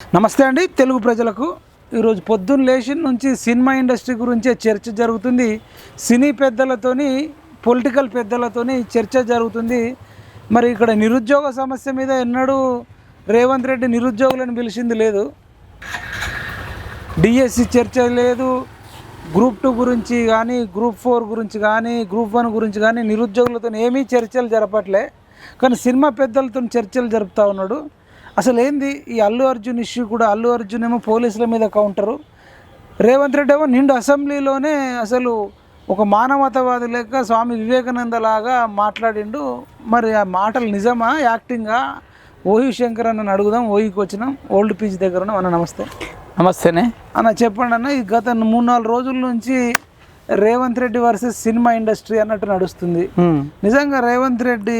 నమస్తే అండి. తెలుగు ప్రజలకు ఈరోజు పొద్దున్న లేచిన నుంచి సినిమా ఇండస్ట్రీ గురించే చర్చ జరుగుతుంది. సినీ పెద్దలతోని పొలిటికల్ పెద్దలతోని చర్చ జరుగుతుంది. మరి ఇక్కడ నిరుద్యోగ సమస్య మీద ఎన్నడూ రేవంత్ రెడ్డి నిరుద్యోగులను పిలిచింది లేదు. డిఎస్సి చర్చ లేదు. గ్రూప్ టూ గురించి కానీ గ్రూప్ ఫోర్ గురించి కానీ గ్రూప్ వన్ గురించి కానీ నిరుద్యోగులతో ఏమీ చర్చలు జరపట్లే. కానీ సినిమా పెద్దలతో చర్చలు జరుపుతూ ఉన్నాడు. అసలు ఏంది ఈ అల్లు అర్జున్ ఇష్యూ కూడా అల్లు అర్జున్ ఏమో పోలీసుల మీద కౌంటరు. రేవంత్ రెడ్డి ఏమో నిండు అసెంబ్లీలోనే అసలు ఒక మానవతావాది లెక్క స్వామి వివేకానంద లాగా మాట్లాడిండు. మరి ఆ మాటలు నిజమా? యాక్టింగా? ఓహి శంకర్ అన్న అడుగుదాం ఓహికి వచ్చినాం. ఓల్డ్ పీచ్ దగ్గర ఉన్నాం. అన్న నమస్తే. నమస్తేనే. అన్న చెప్పండి అన్న ఈ గత మూడు నాలుగు రోజుల నుంచి Revanth Reddy versus cinema industry అన్నట్టు నడుస్తుంది. నిజంగా రేవంత్ రెడ్డి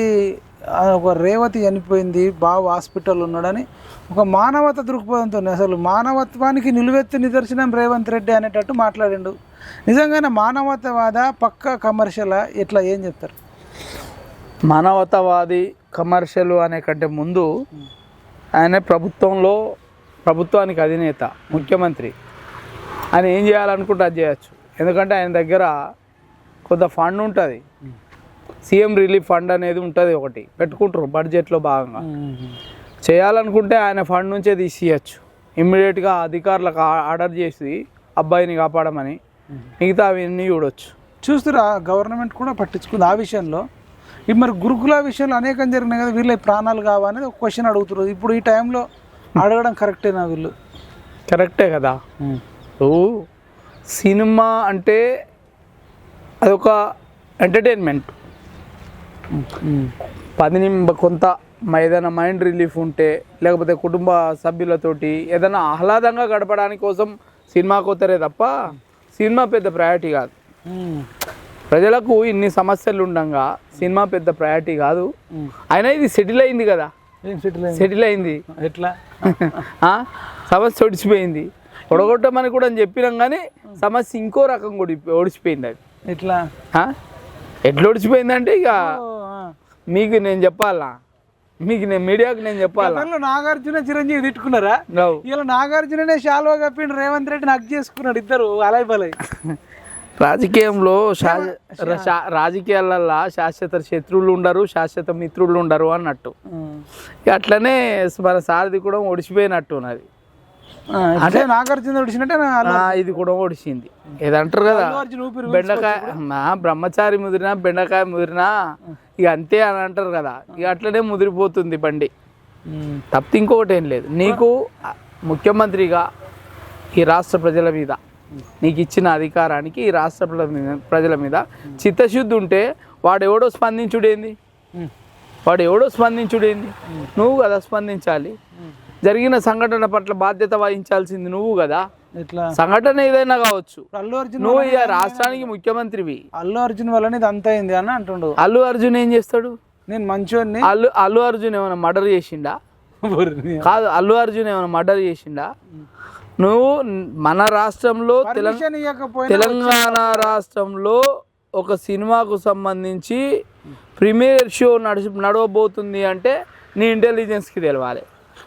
ఒక రేవతి చనిపోయింది బాబు హాస్పిటల్ ఉన్నాడని ఒక మానవత దృక్పథంతో అసలు మానవత్వానికి నిలువెత్తు నిదర్శనం రేవంత్ రెడ్డి అనేటట్టు మాట్లాడిండు. నిజంగానే మానవతవాద పక్క కమర్షియలా ఇట్లా ఏం చెప్తారు? మానవతావాది కమర్షియల్ అనే కంటే ముందు ఆయన ప్రభుత్వంలో ప్రభుత్వానికి అధినేత ముఖ్యమంత్రి ఆయన ఏం చేయాలనుకుంటే అది చేయొచ్చు. ఎందుకంటే ఆయన దగ్గర కొంత ఫండ్ ఉంటుంది. సీఎం రిలీఫ్ ఫండ్ అనేది ఉంటుంది ఒకటి. పెట్టుకుంటారు బడ్జెట్లో భాగంగా. చేయాలనుకుంటే ఆయన ఫండ్ నుంచే తీసియచ్చు. ఇమ్మీడియట్గా అధికారులకు ఆర్డర్ చేసి అబ్బాయిని కాపాడమని మిగతా అవన్నీ చూడొచ్చు. చూస్తురా గవర్నమెంట్ కూడా పట్టించుకుంది ఆ విషయంలో. ఇప్పుడు మరి గురుకుల విషయంలో అనేకం జరిగినాయి కదా వీళ్ళ ప్రాణాలు కావనేది ఒక క్వశ్చన్ అడుగుతున్నారు. ఇప్పుడు ఈ టైంలో అడగడం కరెక్టేనా వీళ్ళు? కరెక్టే కదా. ఓ సినిమా అంటే అదొక ఎంటర్టైన్మెంట్ పది నిమిషం కొంత మ- ఏదైనా మైండ్ రిలీఫ్ ఉంటే లేకపోతే కుటుంబ సభ్యులతోటి ఏదైనా ఆహ్లాదంగా గడపడానికి కోసం సినిమాకి పోతారే తప్ప సినిమా పెద్ద ప్రయారిటీ కాదు. ప్రజలకు ఇన్ని సమస్యలు ఉండగా సినిమా పెద్ద ప్రయారిటీ కాదు. అయినా ఇది సెటిల్ అయింది కదా. సెటిల్ అయింది? సెటిల్ అయింది. ఎట్లా? సమస్య ఒడిచిపోయింది. ఒడగొట్టమని కూడా చెప్పినాం కానీ సమస్య ఇంకో రకం కూడా ఒడిచిపోయింది అది. ఎట్లా? ఎట్లా ఒడిచిపోయిందంటే ఇక. మీకు నేను చెప్పాలా? మీకు నేను మీడియాకి నేను చెప్పాలా? నాగార్జున చిరంజీవి తిట్టుకున్నారా? ఇలా నాగార్జుననే శాల్వా కప్పిండు రేవంత్ రెడ్డిని హక్ చేసుకున్నాడు ఇద్దరు అలాయ్ బలై. రాజకీయంలో రాజకీయాలల్లో శాశ్వత శత్రువులు ఉండరు శాశ్వత మిత్రులు ఉండరు అన్నట్టు. అట్లనే మన సారథి కూడా ఒడిచిపోయినట్టు ఉన్నది. అంటే నాగార్జున ఆ, ఇది కూడా ఒడిచింది ఏదంటారు కదా? బెండకాయ బ్రహ్మచారి ముదిరినా బెండకాయ ముదిరినా ఇక అంతే అని అంటారు కదా. ఇక అట్లనే ముదిరిపోతుంది బండి. తప్పితే ఇంకొకటి ఏం లేదు. నీకు ముఖ్యమంత్రిగా ఈ రాష్ట్ర ప్రజల మీద నీకు ఇచ్చిన అధికారానికి ఈ రాష్ట్ర ప్రజల మీద చిత్తశుద్ధి ఉంటే వాడు ఎవడో స్పందించుడేంది? వాడు ఎవడో స్పందించుడేంది? నువ్వు కదా స్పందించాలి. జరిగిన సంఘటన పట్ల బాధ్యత వహించాల్సింది నువ్వు కదా. ఇట్లా సంఘటన ఏదైనా కావచ్చు. అల్లు అర్జున్ నువ్వు ఇక రాష్ట్రానికి ముఖ్యమంత్రివి. అల్లు అర్జున్ వల్లనే ఇది అంత అయింది అని అంటుండు. అల్లు అర్జున్ ఏం చేస్తాడు? నేను మంచోడిని. అల్లు అల్లు అర్జున్ ఏమైనా మర్డర్ చేసిండా? కాదు అల్లు అర్జున్ ఏమైనా మర్డర్ చేసిండా? నువ్వు మన రాష్ట్రంలో తెలంగాణ రాష్ట్రంలో ఒక సినిమాకు సంబంధించి ప్రీమియర్ షో నడిచి నడవబోతుంది అంటే నీ ఇంటెలిజెన్స్కి తెలవాలి.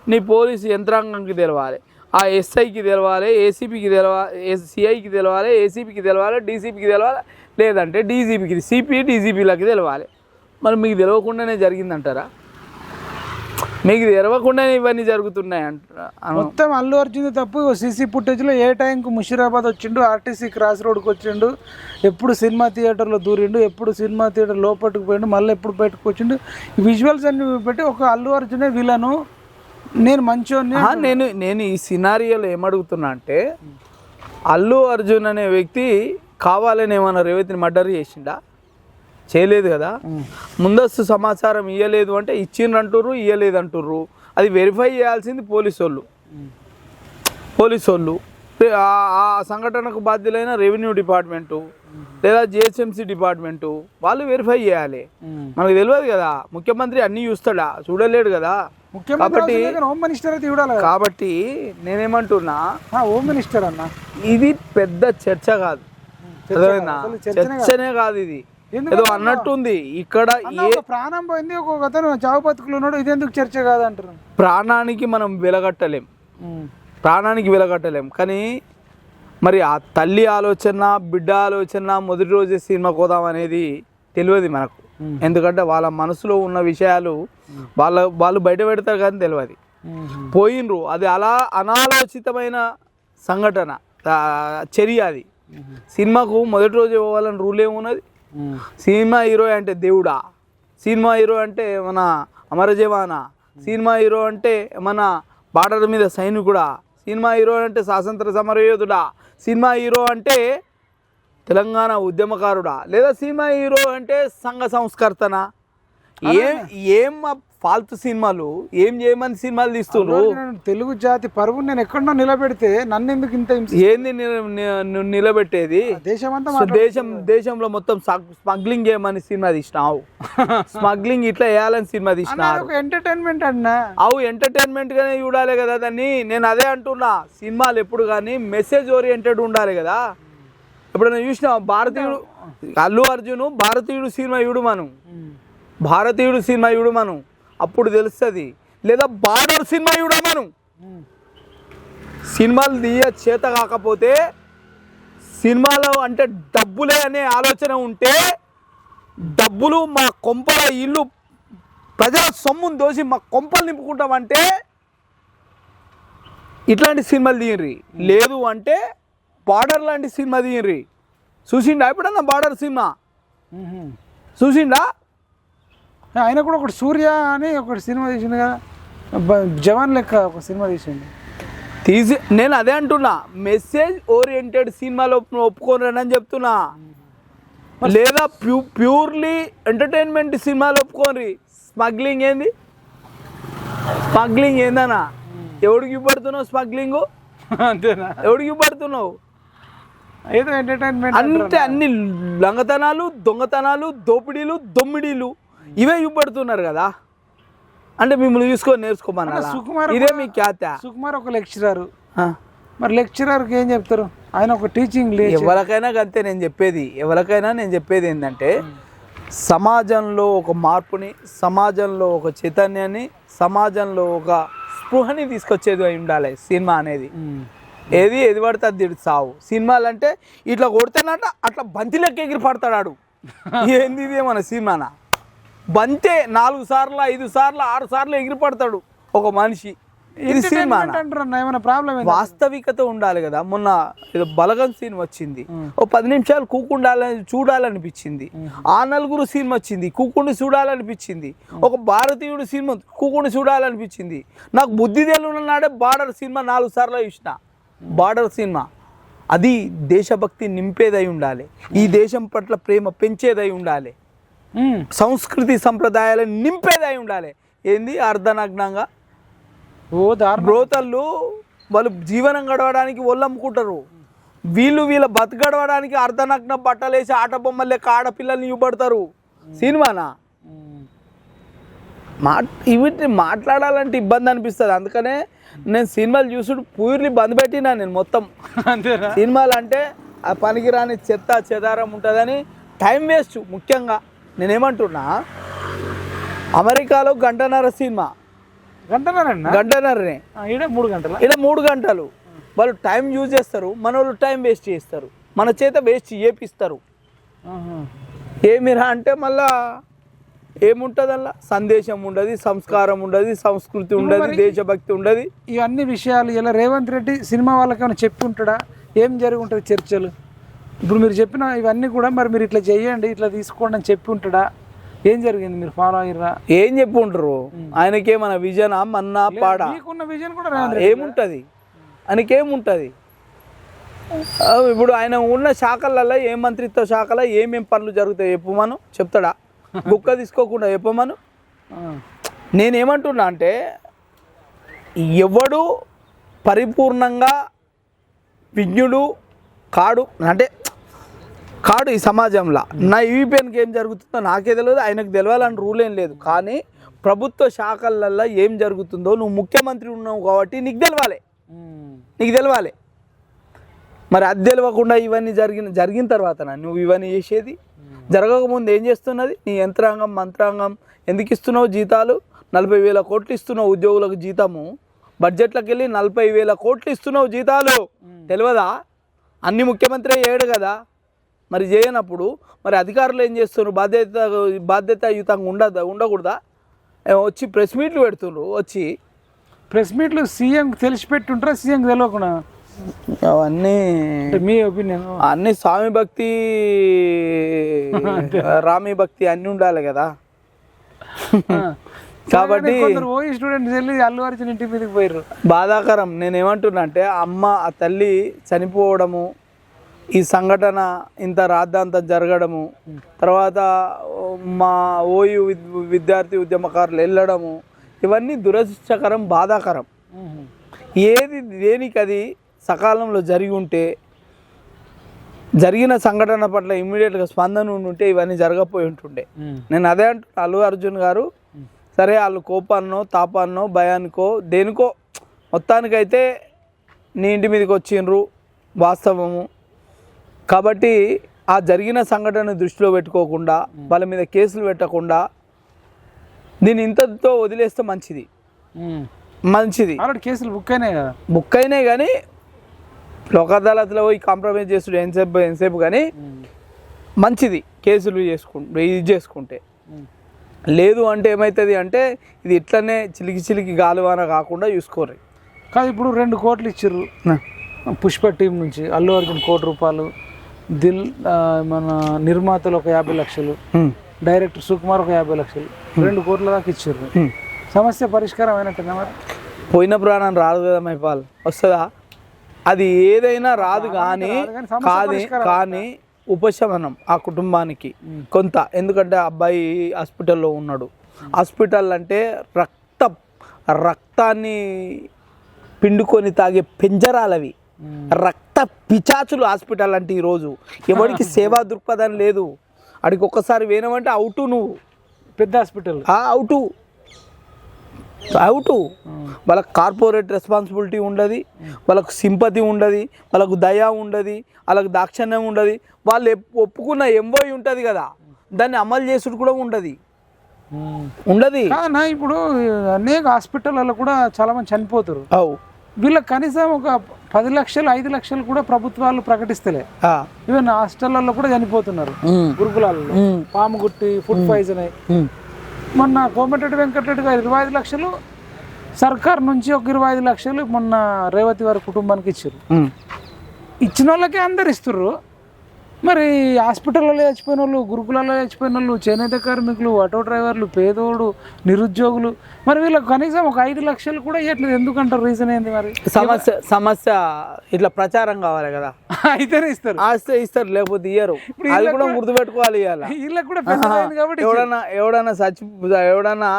నీ పోలీసు యంత్రాంగంకి తెలవాలి. ఆ ఎస్ఐకి తెలవాలి ఏసీపీకి తెలవాలి సిఐకి తెలవాలి ఏసీపీకి తెలవాలి డీసీపీకి తెలవాలి లేదంటే డీజీపీకి సిపి డీజీపీలకి తెలవాలి. మరి మీకు తెలవకుండానే జరిగిందంటారా? మీకు తెలవకుండానే ఇవన్నీ జరుగుతున్నాయి అంట మొత్తం అల్లు అర్జున్ తప్పు. సీసీ ఫుటేజ్లో ఏ టైంకు ముషిరాబాద్ వచ్చిండు ఆర్టీసీ క్రాస్ రోడ్కి వచ్చిండు ఎప్పుడు సినిమా థియేటర్లో దూరిండు ఎప్పుడు సినిమా థియేటర్ లోపలికి పోయిండు మళ్ళీ ఎప్పుడు బయటకు వచ్చిండు. విజువల్స్ అన్ని పెట్టి ఒక అల్లు అర్జునే విలను నేను మంచోని ఆ, నేను నేను ఈ సినారియోలో ఏమడుగుతున్నా అంటే అల్లు అర్జున్ అనే వ్యక్తి కావాలని ఏమైనా రేవతిని మర్డర్ చేసిండా? చేయలేదు కదా. ముందస్తు సమాచారం ఇవ్వలేదు అంటే ఇచ్చిండ్రు అంటుర్రు ఇవ్వలేదు అంటుర్రు అది వెరిఫై చేయాల్సింది పోలీసు వాళ్ళు పోలీసు వాళ్ళు ఆ సంఘటనకు బాధ్యులైన రెవెన్యూ డిపార్ట్మెంటు లేదా జిహెచ్ఎంసీ డిపార్ట్మెంటు వాళ్ళు వెరిఫై చేయాలి. మనకు తెలియదు కదా. ముఖ్యమంత్రి అన్నీ చూస్తాడా? చూడలేడు కదా. ముఖ్యమంత్రి హోమ్ మినిస్టర్ అయితే చూడాలి. కాబట్టి నేనేమంటున్నా హోమ్ మినిస్టర్ అన్న. ఇది పెద్ద చర్చ కాదు. చర్చనే కాదు. ఇది. ఏదో అన్నట్టుంది ఇక్కడ ఏ ప్రాణం పోయింది ఒక అతను చావు బతుకులు ఉన్నాడు ఇది ఎందుకు చర్చ కాదంటారు ప్రాణానికి మనం వెలగట్టలేం. ప్రాణానికి వెలగట్టలేం. కానీ మరి ఆ తల్లి ఆలోచన బిడ్డ ఆలోచన మొదటి రోజే సినిమా కోదాం అనేది తెలియదు మనకు. ఎందుకంటే వాళ్ళ మనసులో ఉన్న విషయాలు వాళ్ళ వాళ్ళు బయట పెడతారు కానీ తెలియదు. పోయినరు. అది అలా అనాలోచితమైన సంఘటన. చర్య అది. సినిమాకు మొదటి రోజు పోవాలని రూల్ ఏమున్నది. సినిమా హీరో అంటే దేవుడా? సినిమా హీరో అంటే మన అమరజవానా? సినిమా హీరో అంటే మన బార్డర్ మీద సైనికుడా? సినిమా హీరో అంటే స్వాతంత్ర సమరయోధుడా? సినిమా హీరో అంటే తెలంగాణ ఉద్యమకారుడా? లేదా సినిమా హీరో అంటే సంఘ సంస్కర్తన? ఏం ఏం ఫాల్తు సినిమాలు? ఏం చేయమని సినిమాలు తీస్తున్నారు తెలుగు జాతి పరువు నేను ఎక్కడో నిలబెడితే నన్ను ఎందుకు ఇంత ఏంది నిలబెట్టేది? దేశమంతా దేశం దేశంలో మొత్తం స్మగ్లింగ్ చేయమని సినిమా తీసినావు. స్మగ్లింగ్ ఇట్లా వేయాలని సినిమా ఒక ఎంటర్టైన్మెంట్ అన్నా. అవు ఎంటర్టైన్మెంట్ గానే చూడాలి కదా దాన్ని. నేను అదే అంటున్నా. సినిమాలు ఎప్పుడు కానీ మెసేజ్ ఓరియంటెడ్ ఉండాలి కదా. ఎప్పుడైనా చూసినా భారతీయుడు అల్లు అర్జును భారతీయుడు సినిమా చూడు మనం. భారతీయుడు సినిమా చూడు మనం. అప్పుడు తెలుస్తుంది. లేదా బార్డర్ సినిమా చూడ మనం. సినిమాలు తీయ చేత కాకపోతే సినిమాలో అంటే డబ్బులే అనే ఆలోచన ఉంటే డబ్బులు మా కొంపల ఇల్లు ప్రజల సొమ్మును దోసి మా కొంపలు నింపుకుంటామంటే ఇట్లాంటి సినిమాలు తీయండి. లేదు అంటే బార్డర్ లాంటి సినిమా తీయర్రి చూసిండా ఎప్పుడన్నా బార్డర్ సినిమా? చూసిండా? ఆయన కూడా ఒకటి సూర్య అని ఒకటి సినిమా తీసిండు కదా. జవాన్ లెక్క ఒక సినిమా తీసిండు. తీసి నేను అదే అంటున్నా మెసేజ్ ఓరియంటెడ్ సినిమాలో ఒప్పుకోనని చెప్తున్నా. లేదా ప్యూ ప్యూర్లీ ఎంటర్టైన్మెంట్ సినిమాలు ఒప్పుకోరి స్మగ్లింగ్ ఏంది? స్మగ్లింగ్ ఏందన్నా? ఎవడికి ఇవ్వబడుతున్నావు స్మగ్లింగ్? అంతేనా? ఎవడికి ఇవ్వబడుతున్నావు? ఏదో ఎంటర్టైన్మెంట్ అంటే అన్ని. లంగతనాలు దొంగతనాలు దోపిడీలు దొమ్మిడీలు ఇవే ఇవ్వబడుతున్నారు కదా. అంటే మిమ్మల్ని చూసుకొని నేర్చుకోమన్నా సుకుమార్ ఇదే మీ ఖ్యాత. సుకుమార్ ఒక లెక్చరర్. మరి లెక్చరర్కి ఏం చెప్తారు? ఆయన ఒక టీచింగ్ లేదు ఎవరికైనా అంతే నేను చెప్పేది. ఎవరికైనా నేను చెప్పేది ఏంటంటే సమాజంలో ఒక మార్పుని సమాజంలో ఒక చైతన్యాన్ని సమాజంలో ఒక స్పృహని తీసుకొచ్చేది అయి ఉండాలి సినిమా అనేది. ఏది ఏది పడితే అది తిడు సావు. సినిమాలు అంటే ఇట్లా కొడితేనట అట్లా బంతి లెక్క ఎగిరి పడతాడు ఏంది ఇది మన సినిమానా? బంతే నాలుగు సార్లు ఐదు సార్లు ఆరు సార్లు ఎగిరి పడతాడు ఒక మనిషి. ఇది ఏంది? వాస్తవికత ఉండాలి కదా. మొన్న బలగం సీన్ వచ్చింది. ఓ పది నిమిషాలు కూకుండాలని చూడాలనిపించింది. ఆ నలుగురు సీన్ వచ్చింది. కూకుండి చూడాలనిపించింది. ఒక భారతీయుడు సినిమా కూకుండి చూడాలనిపించింది. నాకు బుద్ధి తెలియని నాడే బార్డర్ సినిమా నాలుగు సార్లు చూసిన. Border cinema. అది దేశభక్తి నింపేదై ఉండాలి. ఈ దేశం పట్ల ప్రేమ పెంచేదై ఉండాలి. సంస్కృతి సంప్రదాయాలను నింపేదై ఉండాలి. ఏంది? అర్ధనగ్నంగా. ఓ బ్రోతళ్ళు వాళ్ళు జీవనం గడవడానికి ఒళ్ళు అమ్ముకుంటారు వీళ్ళు వీళ్ళ బతకడవడానికి అర్ధనగ్న బట్టలేసి ఆట బొమ్మలు లెక్క ఆడపిల్లల్ని ఇవ్వబడతారు సినిమానా. మా ఇవి మాట్లాడాలంటే ఇబ్బంది అనిపిస్తుంది. అందుకనే నేను సినిమాలు చూసుడు పూర్తి బంద్ పెట్టినా నేను మొత్తం. సినిమాలు అంటే ఆ పనికిరాని చెత్త చెదారం ఉంటుందని టైం వేస్ట్ ముఖ్యంగా. నేనేమంటున్నా అమెరికాలో గంటన్నర సినిమా. గంటన్నారన్న గంటన్నరనే. మూడు గంటల? ఇలా మూడు గంటలు. వాళ్ళు టైం యూజ్ చేస్తారు మన వాళ్ళు టైం వేస్ట్ చేస్తారు. మన చేత వేస్ట్ చేపిస్తారు. ఏమిరా అంటే మళ్ళా ఏముంటుంది అలా సందేశం ఉండదు సంస్కారం ఉండదు సంస్కృతి ఉండదు దేశభక్తి ఉండదు. ఇవన్నీ విషయాలు ఇలా రేవంత్ రెడ్డి సినిమా వాళ్ళకి ఏమైనా చెప్పి ఉంటాడా ఏం జరిగి ఉంటుంది చర్చలు? ఇప్పుడు మీరు చెప్పిన ఇవన్నీ కూడా మరి మీరు ఇట్లా చేయండి ఇట్లా తీసుకోండి అని చెప్పి ఉంటాడా ఏం జరిగింది? మీరు ఫాలో అయ్యారా ఏం చెప్పు ఉంటారు ఆయనకేమన్నా విజన్ మన్నా పాడా? విజన్ కూడా ఏముంటుంది? ఆయనకేముంటుంది? ఇప్పుడు ఆయన ఉన్న శాఖలలో ఏ మంత్రిత్వ శాఖలో ఏమేం పనులు జరుగుతాయి? చెప్పమను చెప్తాడా? బుక్క తీసుకోకుండా చెప్పమను. నేనేమంటున్నా అంటే ఎవడు పరిపూర్ణంగా విజ్ఞుడు కాడు అంటే కాడు ఈ సమాజంలో. నా ఈవీపీఎన్కి ఏం జరుగుతుందో నాకే తెలియదు ఆయనకు తెలియాలని రూల్ ఏం లేదు. కానీ ప్రభుత్వ శాఖలల్లో ఏం జరుగుతుందో నువ్వు ముఖ్యమంత్రి ఉన్నావు కాబట్టి నీకు తెలవాలి. నీకు తెలవాలి మరి అది తెలియకుండా ఇవన్నీ జరిగిన జరిగిన తర్వాత నువ్వు ఇవన్నీ చేసేది? జరగకముందు ఏం చేస్తున్నది? నీ యంత్రాంగం మంత్రాంగం ఎందుకు ఇస్తున్నావు జీతాలు? నలభై వేల కోట్లు ఇస్తున్నావు ఉద్యోగులకు జీతము. బడ్జెట్లోకి వెళ్ళి నలభై వేల కోట్లు ఇస్తున్నావు జీతాలు. తెలియదా అన్ని ముఖ్యమంత్రి చేయడు కదా. మరి చేయనప్పుడు మరి అధికారులు ఏం చేస్తున్నారు? బాధ్యత బాధ్యతాయుతంగా ఉండదా ఉండకూడదా? వచ్చి ప్రెస్ మీట్లు పెడుతున్నారు వచ్చి ప్రెస్ మీట్లు సీఎం తెలిసిపెట్టుంటారా? సీఎం తెలియకుండా అవన్నీ మీ ఒపీనియన్? అన్ని స్వామి భక్తి రామి భక్తి అన్నీ ఉండాలి కదా. కాబట్టి స్టూడెంట్స్ వెళ్ళి అల్లు అర్జున్ ఇంటి మీదకి పోయారు బాధాకరం. నేను ఏమంటున్నా అంటే అమ్మ ఆ తల్లి చనిపోవడము ఈ సంఘటన ఇంత రాద్ధాంతం జరగడము తర్వాత మా ఓయు విద్- విద్యార్థి ఉద్యమకారులు వెళ్ళడము ఇవన్నీ దురదృష్టకరం బాధాకరం. ఏది దేనికి అది సకాలంలో జరిగి ఉంటే జరిగిన సంఘటన పట్ల ఇమ్మీడియట్గా స్పందన ఉండి ఉంటే ఇవన్నీ జరగపోయి ఉంటుండే. నేను అదే అంటున్నా అల్లు అర్జున్ గారు సరే వాళ్ళు కోపాన్నో తాపాన్నో భయానికో దేనికో మొత్తానికైతే నీ ఇంటి మీదకి వచ్చిండ్రు వాస్తవము. కాబట్టి ఆ జరిగిన సంఘటన దృష్టిలో పెట్టుకోకుండా వాళ్ళ మీద కేసులు పెట్టకుండా దీన్ని ఇంతతో వదిలేస్తే మంచిది. మంచిది. కేసులు బుక్ అయినాయి కదా? బుక్ అయినాయి కానీ లోక్ అదాలత్లో పోయి కాంప్రమైజ్ చేసుడు ఎంతసేపు ఎంతసేపు కానీ మంచిది కేసులు చేసుకుంటే ఇది చేసుకుంటే. లేదు అంటే ఏమవుతుంది అంటే ఇది ఇట్లనే చిలికి చిలికి గాలివాన కాకుండా చూసుకోరు కాదు ఇప్పుడు రెండు కోట్లు ఇచ్చిర్రు. పుష్ప టీం నుంచి అల్లు అర్జున్ కోటి రూపాయలు దిల్ మన నిర్మాతలు ఒక యాభై లక్షలు డైరెక్టర్ సుకుమార్ ఒక యాభై లక్షలు రెండు కోట్ల దాకా ఇచ్చిర్రు. సమస్య పరిష్కారం అయినట్టుందా మరి? పోయిన ప్రాణం రాదు కదా మైపాల్ వస్తుందా? అది ఏదైనా రాదు కానీ కాదు కానీ ఉపశమనం ఆ కుటుంబానికి కొంత. ఎందుకంటే అబ్బాయి హాస్పిటల్లో ఉన్నాడు. హాస్పిటల్ అంటే రక్త రక్తాన్ని పిండుకొని తాగే పెంజరాలవి. రక్త పిచాచులు హాస్పిటల్ అంటే ఈరోజు. ఎవరికి సేవా దృక్పథం లేదు. అడికి ఒక్కసారి వేయనమంటే అవుటు నువ్వు. పెద్ద హాస్పిటల్. ఆ అవుటు. అవుటు వాళ్ళకి కార్పొరేట్ రెస్పాన్సిబిలిటీ ఉండదు వాళ్ళకు సింపతి ఉండదు వాళ్ళకు దయ ఉండదు వాళ్ళకు దాక్షణ్యం ఉండదు. వాళ్ళు ఒప్పుకున్న ఎంబోయి ఉంటుంది కదా దాన్ని అమలు చేసుడు కూడా ఉండదు. ఉండదు. ఇప్పుడు అనేక హాస్పిటల్లో కూడా చాలా మంది చనిపోతారు. అవు. వీళ్ళకి కనీసం ఒక పది లక్షలు ఐదు లక్షలు కూడా ప్రభుత్వాలు ప్రకటిస్తలే. ఈవెన్ హాస్టళ్ళలో కూడా చనిపోతున్నారు. గురుకులాలలో. పాము గుట్టి ఫుడ్ పాయిజన్. అయి ఉమ్. మొన్న కోమటిరెడ్డి వెంకటరెడ్డి గారు ఇరవై ఐదు లక్షలు సర్కార్ నుంచి ఒక ఇరవై ఐదు లక్షలు మొన్న రేవతి వారి కుటుంబానికి ఇచ్చారు. ఇచ్చిన వాళ్ళకే అందరు ఇస్తుర్రు మరి హాస్పిటల్లో చచ్చిపోయిన వాళ్ళు గురుకులాల్లో చచ్చిపోయిన వాళ్ళు చేనేత కార్మికులు ఆటో డ్రైవర్లు పేదోడు నిరుద్యోగులు మరి వీళ్ళకి కనీసం ఒక ఐదు లక్షలు కూడా ఇవ్వట్లేదు ఎందుకంటారు? రీజన్ ఏంది మరి? సమస్య సమస్య ఇట్లా ప్రచారం కావాలి కదా. అయితేనే ఇస్తారు. ఆస్తే ఇస్తారు లేకపోతే ఇయ్యరు. అది కూడా గుర్తుపెట్టుకోవాలి ఇవాళ. వీళ్ళకి కూడా కాబట్టి ఎవడన్నా ఎవడన్నా చచ్చి ఎవడన్నా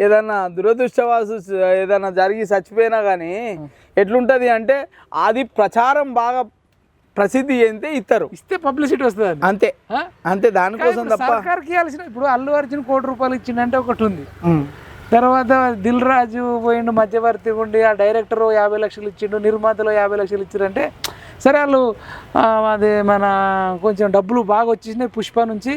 ఏదన్నా దురదృష్టవాసు ఏదన్నా జరిగి చచ్చిపోయినా కానీ ఎట్లుంటది అంటే అది ప్రచారం బాగా ప్రసిద్ధి చెందితే ఇస్తారు ఇస్తే పబ్లిసిటీ వస్తుంది అంతే? అంతే దానికోసం తప్ప సర్కార్కి ఇవ్వాల్సిన ఇప్పుడు అల్లు అర్జున్ కోటి రూపాయలు ఇచ్చిండంటే ఒకటి ఉంది. తర్వాత దిల్ రాజు పోయిండు మధ్యవర్తి ఉండి ఆ డైరెక్టర్ యాభై లక్షలు ఇచ్చిండు నిర్మాతలు యాభై లక్షలు ఇచ్చారంటే సరే వాళ్ళు అది మన కొంచెం డబ్బులు బాగా వచ్చేసినాయి పుష్ప నుంచి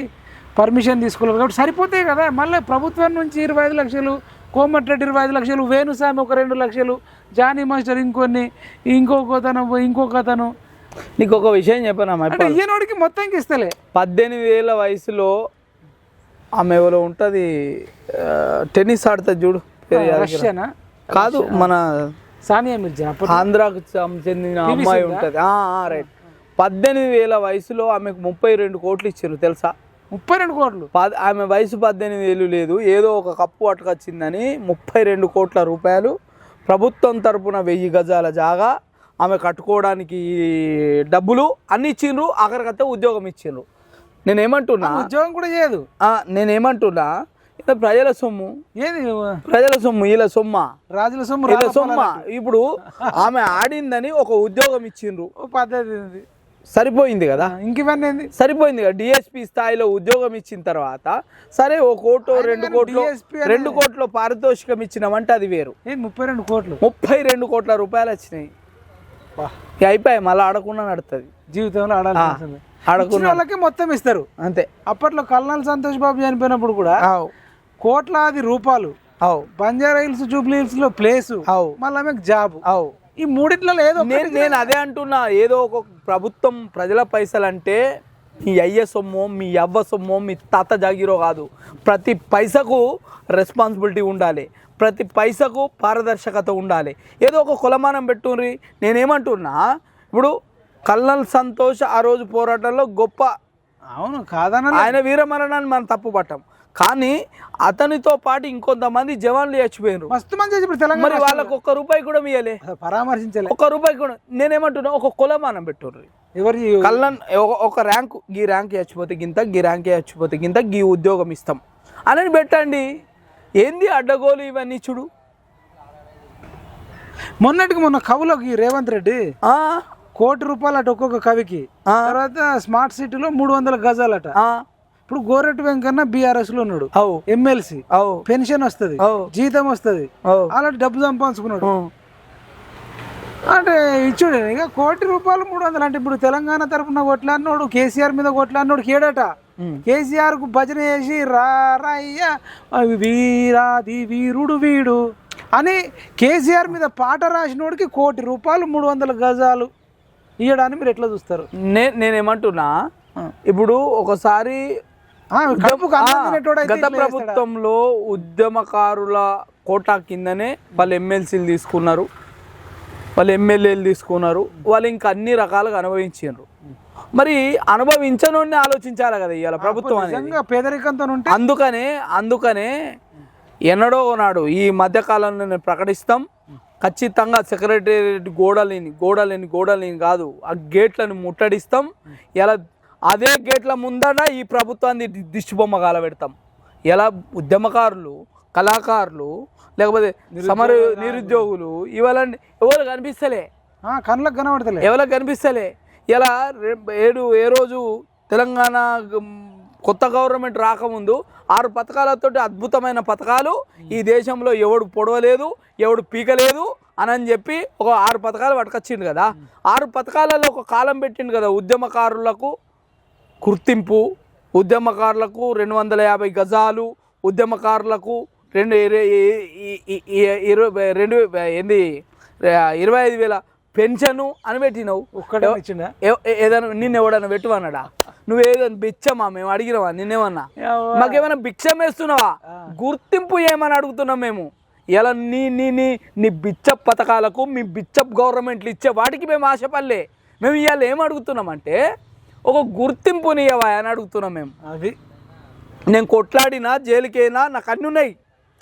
పర్మిషన్ తీసుకోలేదు కాబట్టి సరిపోతాయి కదా. మళ్ళీ ప్రభుత్వం నుంచి ఇరవై ఐదు లక్షలు కోమటిరెడ్డి ఇరవై ఐదు లక్షలు వేణుస్వామి ఒక రెండు లక్షలు జానీ మాస్టర్ ఇంకొన్ని ఇంకొక అతను ఇంకొక అతను నీకు ఒక విషయం చెప్పనా అంటే ఈయనోడికి మొత్తంకి ఇస్తలే. పద్దెనిమిది ఏళ్ళ వయసులో ఆమె ఎవరో ఉంటుంది టెన్నిస్ ఆడుతుంది చూడు. రష్యానా? కాదు మన సానియా మిర్జా ఆంధ్రాకు చెందిన అమ్మాయి ఉంటుంది. రైట్ పద్దెనిమిది వేల వయసులో ఆమెకు ముప్పై రెండు కోట్లు ఇచ్చారు తెలుసా? ముప్పై రెండు కోట్లు? పద్ ఆమె వయసు పద్దెనిమిది ఏళ్ళు లేదు ఏదో ఒక కప్పు అటుకొచ్చిందని ముప్పై రెండు కోట్ల రూపాయలు ప్రభుత్వం తరపున వెయ్యి గజాల జాగా ఆమె కట్టుకోవడానికి డబ్బులు అన్ని ఇచ్చిండ్రు ఆఖరికైతే ఉద్యోగం ఇచ్చిండ్రు. నేనేమంటున్నా? ఉద్యోగం కూడా చేయదు. నేనేమంటున్నా? ఇది ప్రజల సొమ్ము. ఏది? ప్రజల సొమ్ము వీళ్ళ సొమ్మ. రాజుల సొమ్ము వీళ్ళ రాళ్ళ సొమ్మ. ఇప్పుడు ఆమె ఆడిందని ఒక ఉద్యోగం ఇచ్చిండ్రు. ఓ పద్ధతి. సరిపోయింది కదా? ఇంక ఇవన్నీ ఏంది సరిపోయింది కదా? డిఎస్పి స్థాయిలో ఉద్యోగం ఇచ్చిన తర్వాత సరే ఓ కోటు రెండు కోట్లు రెండు కోట్ల పారితోషికం ఇచ్చినామంటే అది వేరు. ముప్పై రెండు కోట్లు. ముప్పై రెండు కోట్ల రూపాయలు వచ్చినాయి. ఇక అయిపోయాయి మళ్ళీ ఆడకుండా నడుతుంది. జీవితంలో ఆడాల్సింది ఆడకుండా వాళ్ళకి మొత్తం ఇస్తారు. అంతే. అప్పట్లో కల్నాల్ సంతోష్ బాబు చనిపోయినప్పుడు కూడా. కోట్లాది రూపాయలు అవు. బంజారా హిల్స్ జూబ్లీ హిల్స్లో ప్లేస్ అవు. మళ్ళీ ఆమెకు జాబ్. అవు. ఈ మూడిట్లలో ఏదో నేను నేను అదే అంటున్నా ఏదో ఒక ప్రభుత్వం ప్రజల పైసలు అంటే మీ అయ్య సొమ్మో మీ అవ్వ సొమ్మో మీ తాత జాగిరో కాదు. ప్రతి పైసకు రెస్పాన్సిబిలిటీ ఉండాలి. ప్రతి పైసకు పారదర్శకత ఉండాలి. ఏదో ఒక కులమానం పెట్టుర్రి. నేనేమంటున్నా ఇప్పుడు కల్నల్ సంతోష్ ఆ రోజు పోరాటంలో గొప్ప అవును కాదన్న ఆయన వీరమరణాన్ని మనం తప్పు పట్టాం కానీ అతనితో పాటు ఇంకొంతమంది జవాన్లు చచ్చిపోయినారు మస్తు మంది తెలంగాణ మరి వాళ్ళకు ఒక్క రూపాయి కూడా అసలు పరామర్శించలే. ఒక్క రూపాయి కూడా నేనేమంటున్నా ఒక కులమానం పెట్టుర్రి. ఎవరి కళ్ళన్ ఒక- ర్యాంకు గీ ర్యాంక్ చచ్చిపోతే గింత గీ ర్యాంక్ చచ్చిపోతే గింత గీ ఉద్యోగం ఇస్తాం. అని పెట్టండి. ఏంది అడ్డగోలు ఇవన్నీ చూడు? మొన్నటికి మొన్న కవులోకి రేవంత్ రెడ్డి ఆ, కోటి రూపాయలు అట ఒక్కొక్క కవికి. ఆ. తర్వాత స్మార్ట్ సిటీలో మూడు వందల గజాలట. ఆ, ఇప్పుడు గోరెట్టి వెంకన్న బీఆర్ఎస్లో ఉన్నాడు ఎమ్మెల్సీ. పెన్షన్ వస్తుంది. జీతం వస్తుంది. అలాంటి డబ్బు సంపాదించుకున్నాడు. అంటే ఇచ్చుడు ఇక కోటి రూపాయలు మూడు వందలు. అంటే ఇప్పుడు తెలంగాణ తరపున కొట్లాడినోడు కేసీఆర్ మీద కొట్లాడినోడు కేడట. ఉం. కేసీఆర్కు భజన చేసి రా రయ్య వీరాది వీరుడు వీడు అని కేసీఆర్ మీద పాట రాసినోడికి కోటి రూపాయలు మూడు వందల గజాలు ఇయ్యడాన్ని మీరు ఎట్లా చూస్తారు నే నేనేమంటున్నా ఇప్పుడు ఒకసారి గత? ప్రభుత్వంలో ఉద్యమకారుల కోటా కిందనే వాళ్ళు ఎమ్మెల్సీలు తీసుకున్నారు వాళ్ళు ఎమ్మెల్యేలు తీసుకున్నారు వాళ్ళు ఇంకా అన్ని రకాలుగా అనుభవించారు మరి అనుభవించనోడిని ఆలోచించాలి కదా ఇవాళ ప్రభుత్వం పేదరికంతో ఉంటే అందుకనే అందుకనే ఎన్నడో నాడు ఈ మధ్యకాలంలో నేను ప్రకటిస్తాం. ఖచ్చితంగా సెక్రటేరియట్ గోడలేని గోడలేని గోడలేని కాదు ఆ గేట్లను ముట్టడిస్తాం. ఇలా అదే గేట్ల ముందట ఈ ప్రభుత్వాన్ని ది- దిష్టి బొమ్మ కాలబెడతాం. ఎలా ఉద్యమకారులు కళాకారులు లేకపోతే సమర నిరుద్యోగులు ఇవాళ ఎవరు కనిపిస్తలే? ఆ, కళ్ళకు కనబడతలే. ఎవరికి కనిపిస్తలే? ఇలా ఏడు ఏ రోజు తెలంగాణ కొత్త గవర్నమెంట్ రాకముందు ఆరు పథకాలతోటి అద్భుతమైన పథకాలు ఈ దేశంలో ఎవడు పొడవలేదు ఎవడు పీకలేదు అని అని చెప్పి ఒక ఆరు పథకాలు పట్టుకొచ్చిండు కదా. ఆరు పథకాలలో ఒక కాలం పెట్టిండు కదా ఉద్యమకారులకు గుర్తింపు ఉద్యమకారులకు రెండు వందల యాభై గజాలు ఉద్యమకారులకు రెండు ఇరవై రెండు ఏంది ఇరవై ఐదు వేల పెన్షను అని పెట్టినావు ఒక్కడే ఇచ్చిండా? ఏదైనా నిన్ను ఎవడన్నా పెట్టువన్నాడా? నువ్వు ఏదైనా బిచ్చమా మేము అడిగినావా? నిన్నేమన్నా. మాకేమైనా భిక్షం వేస్తున్నావా? గుర్తింపు ఏమని అడుగుతున్నాం మేము? ఇలా నీ నీ నీ నీ బిచ్చప్ పథకాలకు మీ బిచ్చప్ గవర్నమెంట్లు ఇచ్చే వాటికి మేము ఆశపడలే. మేము ఇవాళ ఏం అడుగుతున్నామంటే ఒక గుర్తింపుని ఇవ్వవా అని అడుగుతున్నాం మేము. అది. నేను కొట్లాడినా జైలుకైనా నాకు అన్నీ ఉన్నాయి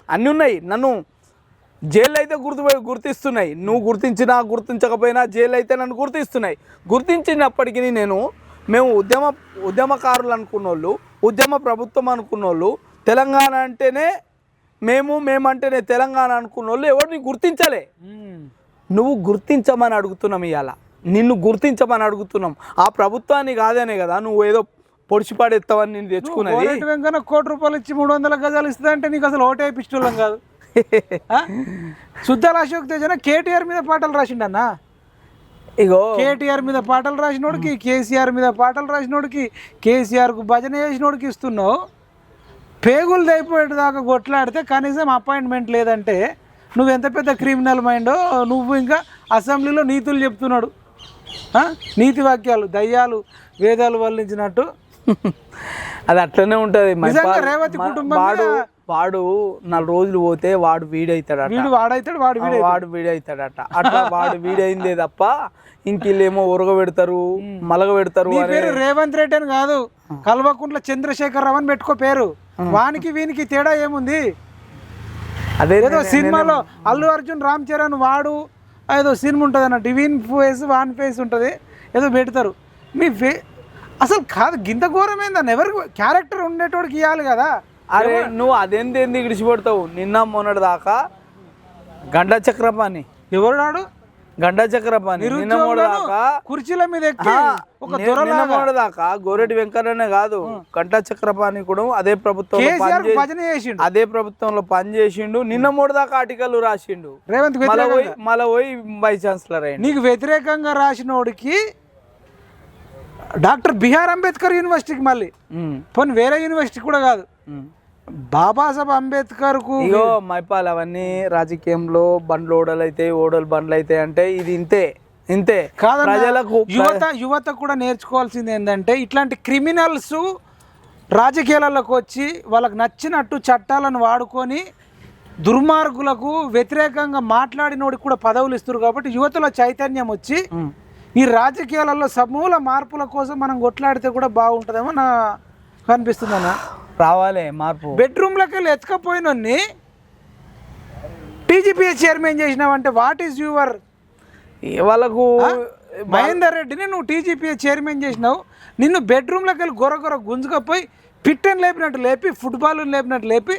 అన్నీ ఉన్నాయి నన్ను జైలు అయితే గుర్తు గుర్తిస్తున్నాయి. నువ్వు గుర్తించినా గుర్తించకపోయినా జైలు అయితే నన్ను గుర్తిస్తున్నాయి. గుర్తించినప్పటికీ నేను మేము ఉద్యమ ఉద్యమకారులు అనుకున్న వాళ్ళు ఉద్యమ ప్రభుత్వం అనుకున్న వాళ్ళు తెలంగాణ అంటేనే మేము మేమంటేనే తెలంగాణ అనుకున్న వాళ్ళు ఎవరిని గుర్తించలే. నువ్వు గుర్తించమని అడుగుతున్నాం ఇవాళ నిన్ను గుర్తించమని అడుగుతున్నాం. ఆ ప్రభుత్వాన్ని కాదనే కదా నువ్వు ఏదో పొడిచి పడేస్తావని నేను తెచ్చుకున్నది. కోటి రూపాయలు ఇచ్చి మూడు వందల గజాలు ఇస్తుందంటే అంటే నీకు అసలు ఓటే పిస్టోలం కాదు. సుద్దాల అశోక్ తేజన కేటీఆర్ మీద పాటలు రాసిండన్నా? ఇగో. కేటీఆర్ మీద పాటలు రాసినోడికి కేసీఆర్ మీద పాటలు రాసినోడికి కేసీఆర్కు భజన చేసినోడికి ఇస్తున్నావు. పేగులు దైపోయేటి దాకా కొట్లాడితే కనీసం అపాయింట్మెంట్ లేదంటే నువ్వు ఎంత పెద్ద క్రిమినల్ మైండో నువ్వు ఇంకా అసెంబ్లీలో నీతులు చెప్తున్నాడు? నీతి వాక్యాలు దయ్యాలు వేదాలు వల్లించినట్టు. అది అట్లనే ఉంటది. రేవతి కుటుంబం వాడు నాలుగు రోజులు పోతే వాడు వీడైతాడట. వీడు వాడైతాడు వాడు వీడు వాడు వీడైతాడట. అట్లా వాడు వీడైందే తప్ప ఇంకిల్లేమో ఉరగ పెడతారు మలగ పెడతారు నీ అనే పేరు రేవంత్ రెడ్డి అని కాదు కల్వకుంట్ల చంద్రశేఖర్ రావు అని పెట్టుకో పేరు. వానికి వీనికి తేడా ఏముంది? అదే ఏదో సినిమాలో అల్లు అర్జున్ రామ్ చరణ్ వాడు ఏదో సినిమా ఉంటుంది అన్నట్టు వీన్ ఫేస్ వాన్ ఫేస్ ఉంటుంది ఏదో పెడతారు. మీ ఫే అసలు కాదు గింత ఘోరమైందని ఎవరికి క్యారెక్టర్ ఉండేటోడికి ఇవ్వాలి కదా. అరే నువ్వు అదేందేంది ఇడిచిపెడతావు? నిన్న మొన్నటి దాకా గంట చక్రపాణి. ఎవరు నాడు? గంట చక్రపాణి. నిన్న మొన్నటి దాకా కుర్చీల మీద ఒక నిన్న మొన్నటి దాకా గోరెడ్డి వెంకటనే కాదు గంట చక్రపాణి కూడా అదే చేసిండు. అదే ప్రభుత్వంలో పనిచేసిండు నిన్న మూడు దాకా ఆర్టికల్ రాసిండు. రేవంత్ మళ్ళీ పోయి వైస్ ఛాన్సలర్ అయ్యిండు నీకు వ్యతిరేకంగా రాసినోడికి డాక్టర్ బిఆర్ అంబేద్కర్ యూనివర్సిటీకి మళ్ళీ. పోనీ వేరే యూనివర్సిటీ కూడా కాదు. ఉమ్. బాబాసాహెబ్ అంబేద్కర్కు ఇగో మైపాల్ అవన్నీ రాజకీయంలో బండ్లు ఓడలు అయితే ఓడలు బండ్లు అయితే అంటే ఇది ఇంతే ఇంతే కాదన్న ప్రజలకు యువత యువత కూడా నేర్చుకోవాల్సింది ఏంటంటే ఇట్లాంటి క్రిమినల్స్ రాజకీయాలకు వచ్చి వాళ్ళకి నచ్చినట్టు చట్టాలను వాడుకొని దుర్మార్గులకు వ్యతిరేకంగా మాట్లాడినోడికి కూడా పదవులు ఇస్తారు కాబట్టి యువతలో చైతన్యం వచ్చి. ఈ రాజకీయాలలో సమూల మార్పుల కోసం మనం కొట్లాడితే కూడా బాగుంటుందేమో నా కనిపిస్తుంది అన్న రావాలి మార్పు. బెడ్రూమ్లోకి వెళ్ళి ఎత్తుకపోయినోన్ని టీజీపీఎస్ చైర్మన్ చేసినావంటే వాట్ ఈస్ యువర్ వాళ్ళకు మహేందర్ రెడ్డిని నువ్వు టీజీపీఎస్ చైర్మన్ చేసినావు. నిన్ను బెడ్రూమ్లోకి వెళ్ళి గొర్ర గొర్ర గుంజుకపోయి పిట్టని లేపినట్టు లేపి ఫుట్బాల్ లేపినట్టు లేపి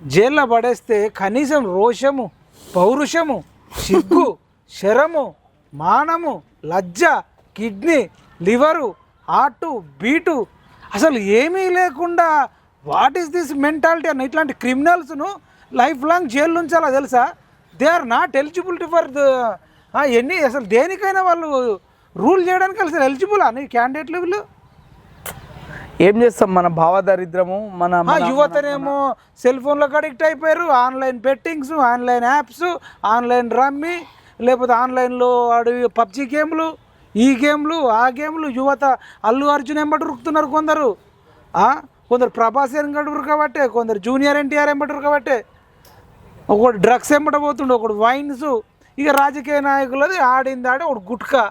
జైల్లో పడేస్తే కనీసం రోషము పౌరుషము సిగ్గు శరము మానము లజ్జ కిడ్నీ లివరు హార్టు బీటు అసలు ఏమీ లేకుండా వాట్ ఈస్ దిస్ మెంటాలిటీ అన్న ఇట్లాంటి క్రిమినల్స్ను లైఫ్ లాంగ్ జైలు ఉంచాలా తెలుసా? They are not eligibility for ఎన్ని అసలు దేనికైనా వాళ్ళు రూల్ చేయడానికి అసలు ఎలిజిబుల్? అని క్యాండిడేట్లు వీళ్ళు ఏం చేస్తాం? మన భావదారిద్రము మన యువతనేమో సెల్ ఫోన్లకు అడిక్ట్ అయిపోయారు. Online bettings online apps online rummy లేకపోతే ఆన్లైన్లో అడిగి పబ్జి గేమ్లు ఈ గేమ్లు ఆ గేమ్లు యువత అల్లు అర్జున్ ఎంబటి ఉరుకుతున్నారు కొందరు. కొందరు ప్రభాస్ ఎంబటి కాబట్టి కొందరు జూనియర్ ఎన్టీఆర్ ఎంబటి కాబట్టి ఒకడు డ్రగ్స్ ఎంబట పోతుండు ఒకడు వైన్స్ ఇక రాజకీయ నాయకులది ఆడింది ఆడి ఒకడు గుట్కా.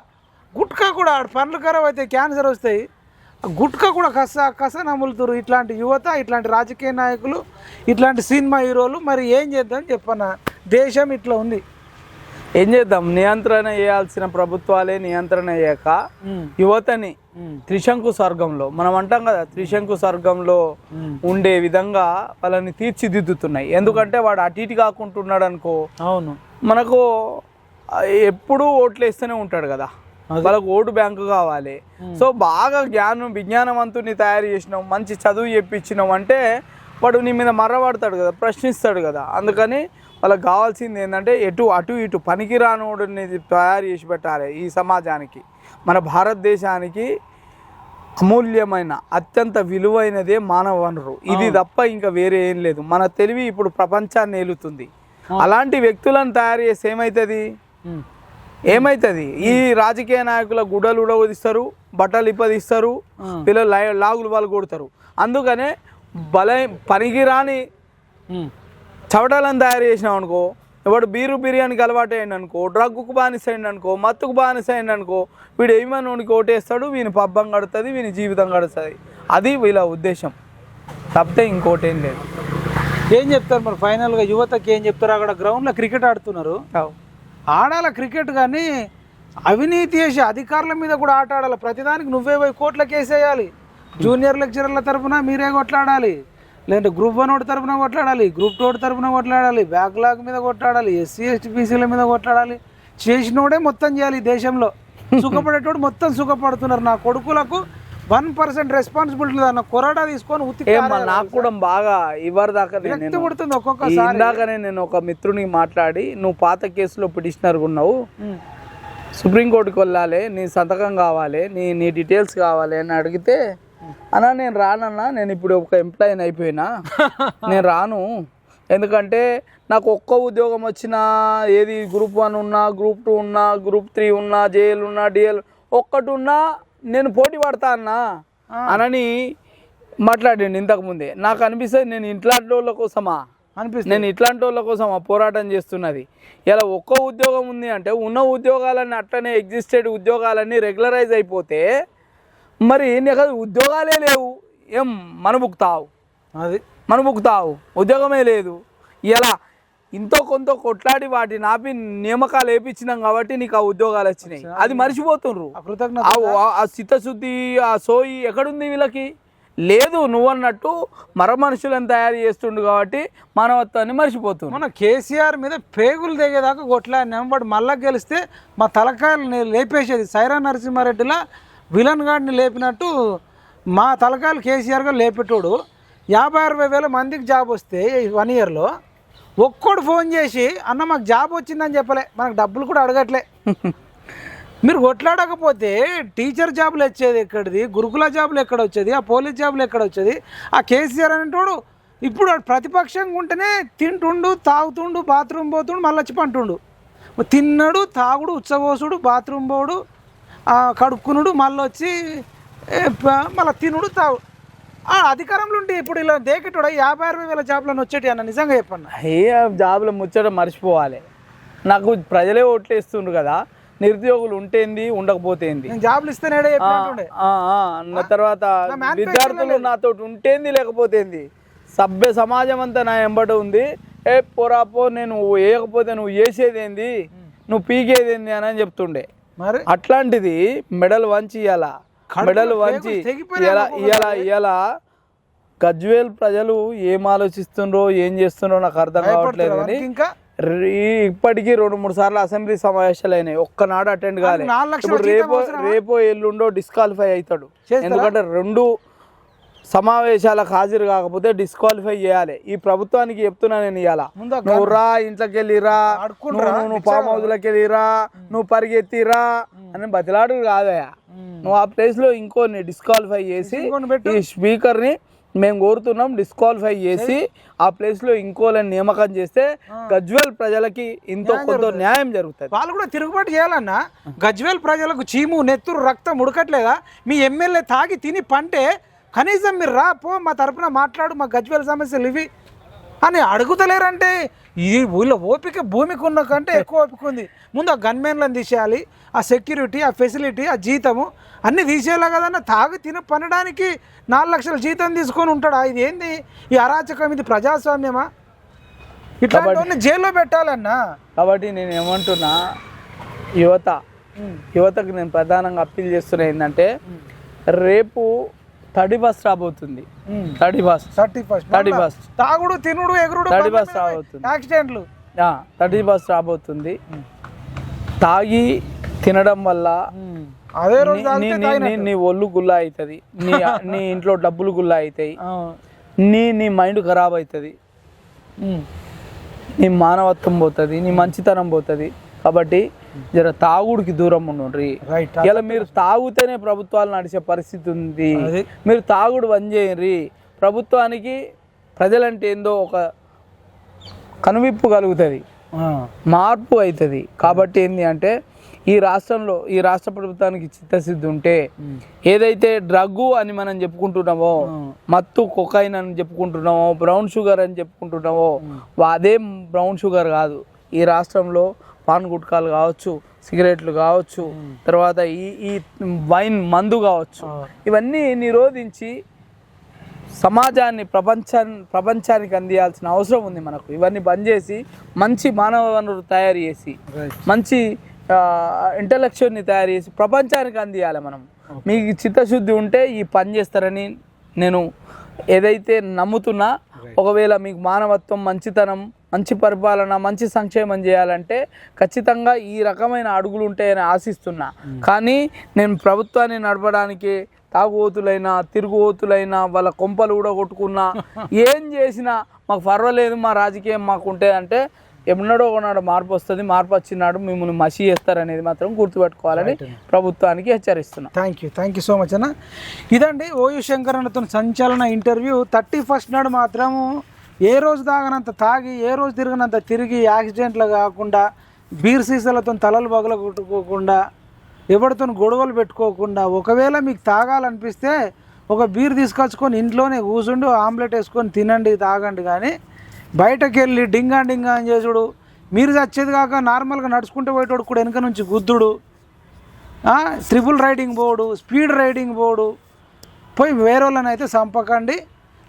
గుట్కా కూడా ఆడు పండ్లు ఖరాబ్ అయితే క్యాన్సర్ వస్తాయి. ఆ గుట్కా కూడా కస కస నములుతురు ఇట్లాంటి యువత ఇట్లాంటి రాజకీయ నాయకులు ఇట్లాంటి సినిమా హీరోలు మరి ఏం చేద్దాం చెప్పన్న దేశం ఇట్లా ఉంది. ఏం చేద్దాం? నియంత్రణ చేయాల్సిన ప్రభుత్వాలే నియంత్రణ చేయక యువతని త్రిశంకు స్వర్గంలో మనం అంటాం కదా త్రిశంకు స్వర్గంలో ఉండే విధంగా వాళ్ళని తీర్చిదిద్దుతున్నాయి. ఎందుకంటే వాడు అటు ఇటు కాకుంటున్నాడు అనుకో అవును. మనకు ఎప్పుడూ ఓట్లు వేస్తూనే ఉంటాడు కదా. వాళ్ళకు ఓటు బ్యాంకు కావాలి. సో బాగా జ్ఞానం విజ్ఞానవంతుని తయారు చేసినావు మంచి చదువు చెప్పించినావు అంటే వాడు నీ మీద మర్రపడతాడు కదా ప్రశ్నిస్తాడు కదా. అందుకని వాళ్ళకి కావాల్సింది ఏంటంటే ఎటు అటు ఇటు పనికిరానోడిని తయారు చేసి పెట్టాలి ఈ సమాజానికి. మన భారతదేశానికి అమూల్యమైన అత్యంత విలువైనదే మానవ వనరు. ఇది తప్ప ఇంకా వేరే ఏం లేదు. మన తెలివి ఇప్పుడు ప్రపంచాన్ని ఏలుతుంది. అలాంటి వ్యక్తులను తయారు చేస్తే ఏమవుతుంది. ఏమవుతుంది ఈ రాజకీయ నాయకుల గుడ్డలు ఉడవదిస్తారు బట్టలు ఇప్పదిస్తారు పిల్లలు లాగులు వాళ్ళు కొడతారు. అందుకనే బలై పనికిరాని. చవటాలను తయారు చేసినాం అనుకో వాడు బీరు బిర్యానీకి అలవాటు అయ్యింది అనుకో డ్రగ్గుకు బానిసైండి అనుకో మత్తుకు బానిసైండి అనుకో వీడు ఏమనోనికి ఓటేస్తాడు వీని పబ్బం గడుతుంది వీని జీవితం గడుస్తుంది. అది వీళ్ళ ఉద్దేశం. తప్పితే ఇంకోటి ఏం లేదు. ఏం చెప్తారు మరి? ఫైనల్గా యువతకి ఏం చెప్తారు? అక్కడ గ్రౌండ్లో క్రికెట్ ఆడుతున్నారు. ఆడాల క్రికెట్ కానీ అవినీతి చేసి అధికారుల మీద కూడా ఆట ఆడాలి. ప్రతిదానికి నువ్వే పోయి కోట్లకి వేసేయాలి జూనియర్ లెక్చరర్ల తరపున మీరే కొట్లాడాలి. లేదంటే గ్రూప్ వన్ ఒకటి తరపున కొట్లాడాలి గ్రూప్ టూ ఒకటి తరపున కొట్లాడాలి బ్యాక్లాగ్ మీద కొట్లాడాలి ఎస్సీ ఎస్టీ బీసీల మీద కొట్లాడాలి. చేసినోడే మొత్తం చేయాలి ఈ దేశంలో. సుఖపడేటోడు మొత్తం సుఖపడుతున్నారు. నా కొడుకులకు వన్ పర్సెంట్ రెస్పాన్సిబిలిటీ అన్న కొరడా తీసుకొని ఉత్తి నాకు కూడా బాగా ఇవరి దాకా పుడుతుంది ఒక్కొక్కసారి. ఇందాకనే నేను ఒక మిత్రునికి మాట్లాడి నువ్వు పాత కేసులో పిటిషనర్ ఉన్నావు. సుప్రీంకోర్టుకి వెళ్ళాలి. నీ సంతకం కావాలి. నీ నీ డీటెయిల్స్ కావాలి అని అడిగితే అన్నా నేను రానన్నా నేను ఇప్పుడు ఒక ఎంప్లాయీని అయిపోయినా. నేను రాను. ఎందుకంటే నాకు ఒక్క ఉద్యోగం వచ్చినా ఏది గ్రూప్ వన్ ఉన్నా గ్రూప్ టూ ఉన్నా గ్రూప్ త్రీ ఉన్నా జేఎల్ ఉన్నా డిఎల్ ఒక్కటి ఉన్నా నేను పోటీ పడతా అన్నా. అనని మాట్లాడండి ఇంతకు ముందే. నాకు అనిపిస్తుంది నేను ఇట్లాంటి వాళ్ళ కోసమా? అనిపిస్తుంది. నేను ఇట్లాంటి వాళ్ళ కోసం ఆ పోరాటం చేస్తున్నది? ఇలా ఒక్క ఉద్యోగం ఉంది అంటే ఉన్న ఉద్యోగాలన్నీ అట్లనే ఎగ్జిస్టెడ్ ఉద్యోగాలన్నీ రెగ్యులరైజ్ అయిపోతే మరి నీకు ఉద్యోగాలే లేవు. ఏం మనబుక్తావు అది. మనబుక్తావు ఉద్యోగమే లేదు. ఇలా ఇంతో కొంత కొట్లాడి వాటి నాపి నియామకాలు వేయించినాం కాబట్టి నీకు ఆ ఉద్యోగాలు వచ్చినాయి. అది మర్చిపోతుండ్రు. ఆ చిత్తశుద్ధి ఆ సోయి ఎక్కడుంది వీళ్ళకి? లేదు నువ్వన్నట్టు మర మనుషులను తయారు చేస్తుండు కాబట్టి మానవత్వాన్ని మర్చిపోతుంది మన కేసీఆర్ మీద పేగులు దిగేదాకా కొట్లాడినాం. వాడు మళ్ళా గెలిస్తే మా తలకాయలు లేపేసేది సైరా నరసింహారెడ్డిలా విలన్ గాడిని లేపినట్టు మా తలకాయలు కేసీఆర్ గారు లేపేటోడు యాభై అరవై వేల మందికి జాబ్ వస్తే వన్ ఇయర్లో ఒక్కడు ఫోన్ చేసి అన్న మాకు జాబ్ వచ్చిందని చెప్పలే మనకు డబ్బులు కూడా అడగట్లే. మీరు కొట్లాడకపోతే టీచర్ జాబులు వచ్చేది ఎక్కడిది? గురుకుల జాబులు ఎక్కడ వచ్చేది? ఆ పోలీస్ జాబులు ఎక్కడ వచ్చేది? ఆ కేసీఆర్ అనేటోడు ఇప్పుడు ప్రతిపక్షంగా ఉంటేనే తింటుండు తాగుతుండు బాత్రూమ్ పోతుండు మళ్ళీ వచ్చి పంటుండు. తిన్నాడు తాగుడు ఉచ్చబోసుడు బాత్రూమ్ పోడు కడుక్కునుడు మళ్ళీ వచ్చి మళ్ళీ తినుడు తాగు ఆ, అధికారంలో ఉండి ఇప్పుడు ఇలా దేకటోడ యాభై అరవై వేల జాబ్లను వచ్చేటి అన్న నిజంగా చెప్పన్న. ఏ జాబులు ముచ్చట మర్చిపోవాలి. నాకు ప్రజలే ఓట్లు వేస్తుండ్రు కదా నిరుద్యోగులు ఉంటేంది ఉండకపోతేంది. జాబ్లు ఇస్తేనే తర్వాత విద్యార్థులు నాతో ఉంటేంది లేకపోతేంది. సభ్య సమాజం అంతా నా ఎంబట ఉంది. ఏ పోరాపో నేను వేయకపోతే నువ్వు చేసేదేంది? నువ్వు పీకేదేంది అని చెప్తుండే. మరి? అట్లాంటిది మెడల్ వంచి ఇయ్యాల. కడుపులో మెడల్ వంచి ఇలా. ఇయ్యాల ఇయ్యాల గజ్వేల్ ప్రజలు ఏం ఆలోచిస్తుండ్రో ఏం చేస్తుండ్రో నాకు అర్థం కావట్లేదు భయపడుతున్నారు కానీ ఇంకా? రీ- ఇప్పటికీ రెండు మూడు సార్లు అసెంబ్లీ సమావేశాలు అయినాయి. ఒక్కనాడు అటెండ్ కాలే. నాలుగు లక్షల ఇప్పుడు జీతం రేపో? రేపో ఎల్లుండో డిస్క్వాలిఫై అవుతాడు? ఎందుకంటే రెండు సమావేశాలకు హాజరు కాకపోతే డిస్క్వాలిఫై చేయాలి. ఈ ప్రభుత్వానికి చెప్తున్నా నేను ఇవాళ నువ్వు రా ఇంట్లోకి వెళ్ళి రా ఆడుకుంటురా, నువ్వు ఫామ్ హౌస్లోకి వెళ్ళి రా నువ్వు పరిగెత్తిరా అని బతిలాడు కాదయా నువ్వు ఆ ప్లేస్లో ఇంకోని డిస్క్వాలిఫై చేసి. ఈ స్పీకర్ని మేము కోరుతున్నాం డిస్క్వాలిఫై చేసి ఆ ప్లేస్లో ఇంకోలని నియామకం చేస్తే గజ్వెల్ ప్రజలకి ఇంతో కొంత న్యాయం జరుగుతుంది. వాళ్ళు కూడా తిరుగుబాటు చేయాలన్నా గజ్వేల్ ప్రజలకు చీము నెత్తురు రక్తం ఉడకట్లేదా? మీ ఎమ్మెల్యే తాగి తిని పంటే కనీసం మీరు రా పో మా తరపున మాట్లాడు మా గజ్వేల్ సమస్యలు ఇవి అని అడుగుతలేరంటే ఈ ఊళ్ళో ఓపిక భూమికి ఉన్న కంటే ఎక్కువ ఓపిక ఉంది. ముందు ఆ గన్మెన్లను తీసేయాలి ఆ సెక్యూరిటీ ఆ ఫెసిలిటీ ఆ జీతము అన్నీ తీసేయాలి కదన్న? తాగి తిని పనడానికి నాలుగు లక్షల జీతం తీసుకొని ఉంటాడా? ఇది ఏంది? ఈ అరాచకం ఇది ప్రజాస్వామ్యమా? ఇట్లాంటి జైల్లో పెట్టాలన్నా? కాబట్టి నేను ఏమంటున్నా యువత యువతకు నేను ప్రధానంగా అప్పీల్ చేస్తున్నా ఏంటంటే రేపు తడి బస్ రాబోతుంది. తడి bus. Thirty first thirty bus. తాగుడు తినుడు ఎగురుడు థర్టీ బస్ రాబోతుంది. యాక్సిడెంట్లు. తడి బస్ రాబోతుంది. తాగి తినడం వల్ల అదే రోజు నీ- ఒళ్ళు గుల్ల అవుతుంది నీ నీ ఇంట్లో డబ్బులు గుల్ల అవుతాయి. నీ నీ మైండ్ ఖరాబ్ అవుతుంది. నీ మానవత్వం పోతుంది నీ మంచితనం పోతుంది. కాబట్టి జర తాగుడికి దూరం ఉండండి ఇలా మీరు తాగుతేనే ప్రభుత్వాలు నడిచే పరిస్థితి ఉంది. మీరు తాగుడు బంద్ చేయండి. ప్రభుత్వానికి ప్రజలంటే ఏందో ఒక కనువిప్పు కలుగుతుంది. మార్పు అవుతుంది కాబట్టి ఏంటి అంటే ఈ రాష్ట్రంలో ఈ రాష్ట్ర ప్రభుత్వానికి చిత్తశుద్ధి ఉంటే ఏదైతే డ్రగ్గు అని మనం చెప్పుకుంటున్నామో మత్తు కొకైన్ అని చెప్పుకుంటున్నామో బ్రౌన్ షుగర్ అని చెప్పుకుంటున్నామో అదే బ్రౌన్ షుగర్ కాదు. ఈ రాష్ట్రంలో పాన్ గుట్కాలు కావచ్చు సిగరెట్లు కావచ్చు తర్వాత ఈ ఈ వైన్ మందు కావచ్చు. ఇవన్నీ నిరోధించి సమాజాన్ని ప్రపంచాన్ని ప్రపంచానికి అందియాల్సిన అవసరం ఉంది మనకు. ఇవన్నీ బంద్ చేసి మంచి మానవ వనరులు తయారు చేసి మంచి ఇంటలెక్చువల్ని తయారు చేసి ప్రపంచానికి అందియాలి మనం. మీకు చిత్తశుద్ధి ఉంటే ఈ పని చేస్తారని నేను ఏదైతే నమ్ముతున్నా ఒకవేళ మీకు మానవత్వం మంచితనం మంచి పరిపాలన మంచి సంక్షేమం చేయాలంటే ఖచ్చితంగా ఈ రకమైన అడుగులు ఉంటాయని ఆశిస్తున్నా కానీ నేను ప్రభుత్వాన్ని నడపడానికి తాగుబోతులైనా తిరుగుబోతులైనా వాళ్ళ కొంపలు కూడా కొట్టుకున్నా ఏం చేసినా మాకు పర్వాలేదు మా రాజకీయం మాకు ఉంటే అంటే ఎన్నడో ఒకనాడు మార్పు వస్తుంది మార్పు వచ్చినాడు మిమ్మల్ని మసి చేస్తారనేది మాత్రం గుర్తుపెట్టుకోవాలని ప్రభుత్వానికి హెచ్చరిస్తున్నా. Thank you thank you so much అన్న. ఇదండి ఓయు శంకర్ అన్నతో సంచలన ఇంటర్వ్యూ. థర్టీ ఫస్ట్ నాడు మాత్రము ఏ రోజు తాగనంత తాగి ఏ రోజు తిరిగినంత తిరిగి యాక్సిడెంట్లు కాకుండా బీర్ సీసాలతో తలలు పగల కొట్టుకోకుండా ఎవరితో గొడవలు పెట్టుకోకుండా ఒకవేళ మీకు తాగాలనిపిస్తే ఒక బీర్ తీసుకొచ్చుకొని ఇంట్లోనే కూర్చుండు ఆమ్లెట్ వేసుకొని తినండి తాగండి. కానీ బయటకు వెళ్ళి డింగా డింగా అని చేసుడు. మీరు చచ్చేది కాక నార్మల్గా నడుచుకుంటూ పోయేటోడు కూడా వెనక నుంచి గుద్దుడు. Triple riding board speed riding board పోయి వేరే వాళ్ళని అయితే చంపకండి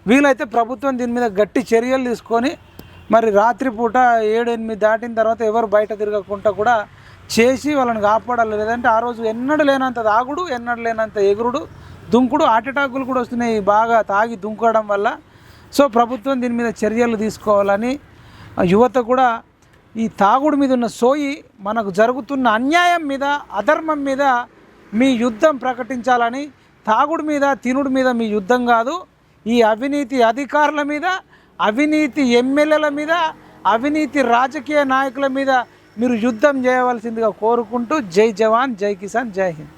వీలైతే ప్రభుత్వం దీని మీద గట్టి చర్యలు తీసుకొని మరి రాత్రిపూట ఏడు ఎనిమిది దాటిన తర్వాత ఎవరు బయట తిరగకుండా కూడా చేసి వాళ్ళని కాపాడాలి. లేదంటే ఆ రోజు ఎన్నడూ లేనంత తాగుడు ఎన్నడూ లేనంత ఎగురుడు దుంకుడు హార్ట్ అటాకులు కూడా వస్తున్నాయి. బాగా తాగి దుంకడం వల్ల. సో ప్రభుత్వం దీని మీద చర్యలు తీసుకోవాలని ఆ యువత కూడా ఈ తాగుడు మీద ఉన్న సోయి మనకు జరుగుతున్న అన్యాయం మీద అధర్మం మీద మీ యుద్ధం ప్రకటించాలని తాగుడు మీద తినుడు మీద మీ యుద్ధం కాదు. ఈ అవినీతి అధికారుల మీద అవినీతి ఎమ్మెల్యేల మీద అవినీతి రాజకీయ నాయకుల మీద మీరు యుద్ధం చేయవలసిందిగా కోరుకుంటూ జై జవాన్ జై కిసాన్ జై హింద్.